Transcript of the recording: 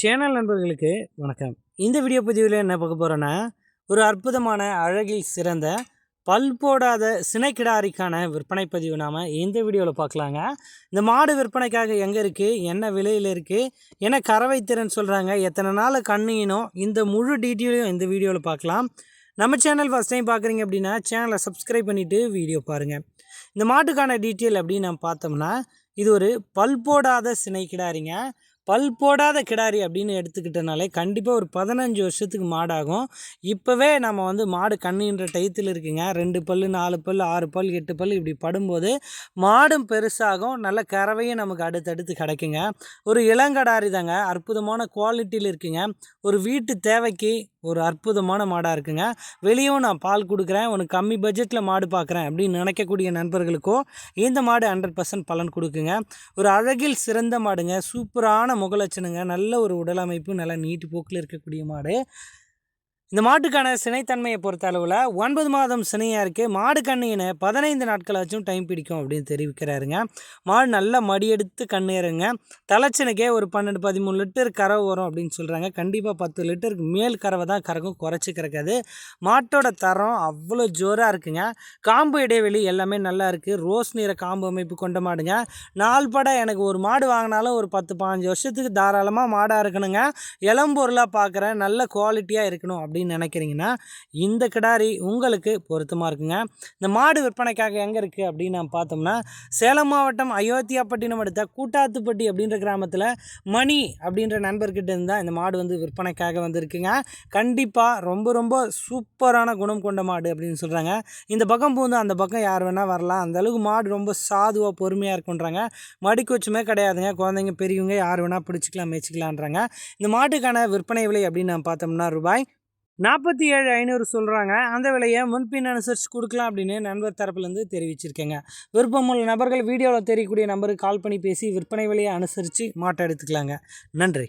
Channel நண்பர்களுக்கு வணக்கம். இந்த வீடியோ பதிவில் என்ன பார்க்க போகிறோன்னா ஒரு அற்புதமான அழகில் சிறந்த பல் போடாத சினைக்கிடாரிக்கான விற்பனை பதிவு நாம் இந்த வீடியோவில் பார்க்கலாங்க. இந்த மாடு விற்பனைக்காக எங்கே இருக்குது என்ன விலையில் இருக்குது என்ன கறவை திறன் சொல்கிறாங்க எத்தனை நாள் கண்ணினும் இந்த முழு டீட்டெயிலையும் இந்த வீடியோவில் பார்க்கலாம். நம்ம சேனல் ஃபஸ்ட் டைம் பார்க்குறீங்க அப்படின்னா சேனலை சப்ஸ்கிரைப் பண்ணிவிட்டு வீடியோ பாருங்கள் இந்த மாட்டுக்கான டீட்டெயில் அப்படின்னு நம்ம பார்த்தோம்னா இது ஒரு பல் போடாத சினை கிடாரிங்க பல் போடாத கிடாரி அப்படின்னு எடுத்துக்கிட்டனாலே கண்டிப்பாக ஒரு பதினஞ்சு வருஷத்துக்கு மாடாகும். இப்போவே நம்ம வந்து மாடு கண்ணுன்ற டயத்தில் இருக்குங்க. ரெண்டு பல் நாலு பல் ஆறு பல் எட்டு பல் இப்படி படும்போது மாடும் பெருசாகும். நல்ல கறவையும் நமக்கு அடுத்தடுத்து கிடைக்குங்க. ஒரு இளங்கடாரி தாங்க. அற்புதமான குவாலிட்டியில் இருக்குங்க. ஒரு வீட்டு தேவைக்கு ஒரு அற்புதமான மாடாக இருக்குங்க. வெளியும் நான் பால் கொடுக்குறேன். உனக்கு கம்மி பட்ஜெட்டில் மாடு பார்க்குறேன் அப்படின்னு நினைக்கக்கூடிய நண்பர்களுக்கும் இந்த மாடு ஹண்ட்ரட் பர்சன்ட் பலன் கொடுக்குங்க. ஒரு அழகில் சிறந்த மாடுங்க. சூப்பரான முகலட்சணுங்க. நல்ல ஒரு உடல் அமைப்பு நல்ல நீட்டு போக்கில் இருக்கக்கூடிய மாடு. இந்த மாட்டுக்கான சினைத்தன்மையை பொறுத்த அளவில் ஒன்பது மாதம் சினையாக இருக்குது மாடு கண்ணினை பதினைந்து நாட்களாச்சும் டைம் பிடிக்கும் அப்படின்னு தெரிவிக்கிறாருங்க. மாடு நல்லா மடியெடுத்து கண்ணேறுங்க தலைச்சனுக்கே ஒரு பன்னெண்டு பதிமூணு லிட்டர் கறவை வரும் அப்படின்னு சொல்கிறாங்க கண்டிப்பாக பத்து லிட்டருக்கு மேல் கறவை தான் கறக்கும் குறைச்சி கிடக்காது மாட்டோட தரம் அவ்வளோ ஜோராக இருக்குங்க. காம்பு இடைவெளி எல்லாமே நல்லா இருக்குது ரோஸ் நிற காம்பு அமைப்பு கொண்ட மாடுங்க. நாள் பட எனக்கு ஒரு மாடு வாங்கினாலும் ஒரு பத்து பாஞ்சு வருஷத்துக்கு தாராளமாக மாடாக இருக்கணுங்க. இளம்பொருளாக பார்க்குறேன் நல்ல குவாலிட்டியாக இருக்கணும் அப்படி அப்படின்னு நினைக்கிறீங்கன்னா இந்த கிடாரி உங்களுக்கு பொருத்தமாக இருக்குங்க. இந்த மாடு விற்பனைக்காக எங்கே இருக்குது அப்படின்னு நம்ம பார்த்தோம்னா சேலம் மாவட்டம் அயோத்தியாப்பட்டினம் அடுத்த கூட்டாத்துப்பட்டி அப்படின்ற கிராமத்தில் மணி அப்படின்ற நண்பர்கிட்ட இருந்தால் இந்த மாடு வந்து விற்பனைக்காக வந்திருக்குங்க. கண்டிப்பாக ரொம்ப ரொம்ப சூப்பரான குணம் கொண்ட மாடு அப்படின்னு சொல்கிறாங்க இந்த பக்கம் பூந்து அந்த பக்கம் யார் வேணால் வரலாம். அந்தளவுக்கு மாடு ரொம்ப சாதுவாக பொறுமையாக இருக்குன்றாங்க மடிக்கொச்சுமே கிடையாதுங்க. குழந்தைங்க பெரியவங்க யார் வேணால் பிடிச்சிக்கலாம் மேய்ச்சிக்கலான்றாங்க இந்த மாட்டுக்கான விற்பனை விலை அப்படின்னு நான் பார்த்தோம்னா ரூபாய் நாற்பத்தி ஏழு ஐநூறு சொல்கிறாங்க அந்த விலையை முன்பின் அனுசரித்து கொடுக்கலாம் அப்படின்னு நண்பர் தரப்புலேருந்து தெரிவிச்சிருக்கேங்க. விருப்பமுள்ள நபர்கள் வீடியோவில் தெரியக்கூடிய நம்பருக்கு கால் பண்ணி பேசி விற்பனை விலையை அனுசரித்து மாட்டை எடுத்துக்கலாங்க. நன்றி.